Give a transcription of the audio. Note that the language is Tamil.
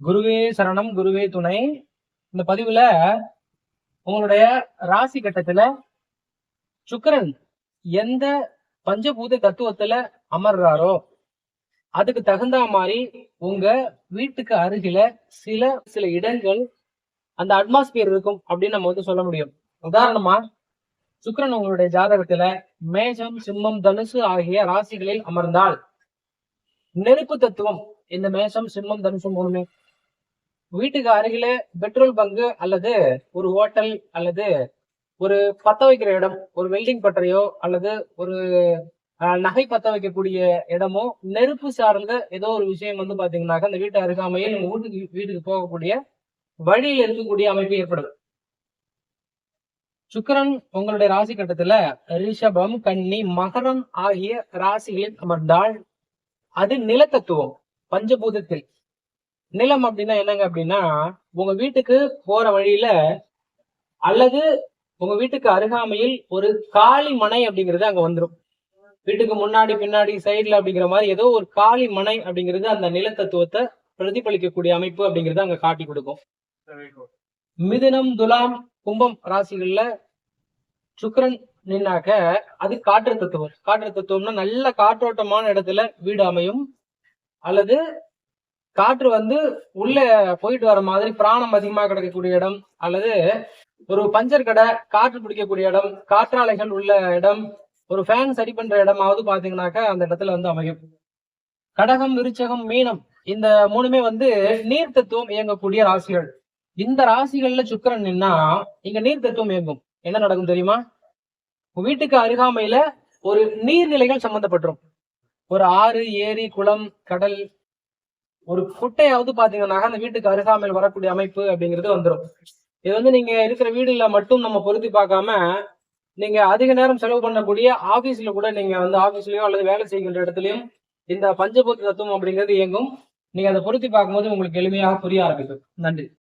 குருவே சரணம் குருவே துணை. இந்த பதிவுல உங்களுடைய ராசி கட்டத்துல சுக்கரன் எந்த பஞ்சபூத தத்துவத்துல அமர்றாரோ அதுக்கு தகுந்த மாதிரி உங்க வீட்டுக்கு அருகில சில சில இடங்கள் அந்த அட்மாஸ்பியர் இருக்கும் அப்படின்னு நம்ம வந்து சொல்ல முடியும். உதாரணமா சுக்கரன் உங்களுடைய ஜாதகத்துல மேஷம் சிம்மம் தனுசு ஆகிய ராசிகளில் அமர்ந்தால் நெருப்பு தத்துவம் இந்த மேஷம் சிம்மம் தனுசு மூணுமே வீட்டுக்கு அருகில பெட்ரோல் பங்கு அல்லது ஒரு ஹோட்டல் அல்லது ஒரு பத்த வைக்கிற இடம் ஒரு வெல்டிங் பட்டறையோ அல்லது ஒரு அஹ், நகை பத்த வைக்கக்கூடிய இடமோ நெருப்பு சார்ந்த ஏதோ ஒரு விஷயம் வந்து பாத்தீங்கன்னாக்கா அந்த வீட்டு அருகாமையில் உங்க வீட்டுக்கு வீட்டுக்கு போகக்கூடிய வழியில் இருக்கக்கூடிய அமைப்பு ஏற்படும் சுக்கரன் உங்களுடைய ராசி கட்டத்துல ரிஷபம் கன்னி மகரம் ஆகிய ராசிகளில் அமர்ந்தால் அது நிலத்தத்துவம் பஞ்சபூதத்தில். நிலம் அப்படின்னா என்னங்க அப்படின்னா உங்க வீட்டுக்கு போற வழியில அல்லது உங்க வீட்டுக்கு அருகாமையில் ஒரு காளி மனை அப்படிங்கிறது அங்க வந்துடும் வீட்டுக்கு முன்னாடி பின்னாடி சைடுல அப்படிங்கிற மாதிரி ஏதோ ஒரு காளி மனை அப்படிங்கிறது அந்த நிலத்தத்துவத்தை பிரதிபலிக்கக்கூடிய அமைப்பு அப்படிங்கறத அங்க காட்டி கொடுக்கும். மிதுனம் துலாம் கும்பம் ராசிகள்ல சுக்கிரன் நின்னாக்க அது காற்று தத்துவம். காற்று தத்துவம்னா நல்ல காற்றோட்டமான இடத்துல வீடு அமையும். அல்லது காற்று வந்து உள்ள போயிட்டு வர மாதிரி பிராணம் அதிகமா கிடைக்கக்கூடிய இடம் அல்லது ஒரு பஞ்சர் கடை காற்று பிடிக்கக்கூடிய இடம் காற்றாலைகள் உள்ள இடம் ஒரு ஃபேன் சரி பண்ற இடமாவது பாத்தீங்கன்னாக்கா அந்த இடத்துல வந்து அமையும். கடகம் விருச்சகம் மீனம் இந்த மூணுமே வந்து நீர் தத்துவம் இயங்கக்கூடிய ராசிகள். இந்த ராசிகள்ல சுக்கிரன் நின்னா இங்க நீர் தத்துவம் இயங்கும். என்ன நடக்கும் தெரியுமா? வீட்டுக்கு அருகாமையில ஒரு நீர்நிலைகள் சம்பந்தப்பட்டுரும். ஒரு ஆறு ஏரி குளம் கடல் ஒரு குட்டையாவது பாத்தீங்கன்னா அந்த வீட்டுக்கு அருகாமையில் வரக்கூடிய அமைப்பு அப்படிங்கிறது வந்துடும் இது வந்து நீங்க இருக்கிற வீடுல மட்டும் நம்ம பொருத்தி பார்க்காம நீங்க அதிக நேரம் செலவு பண்ணக்கூடிய ஆபீஸ்ல கூட நீங்க வந்து ஆபீஸ்லயோ அல்லது வேலை செய்கின்ற இடத்துலயும் இந்த பஞ்சபூத்த தத்துவம் அப்படிங்கிறது இயங்கும். நீங்க அதை பொருத்தி பார்க்கும்போது உங்களுக்கு எளிமையாக புரிய ஆரம்பிக்கும். நன்றி.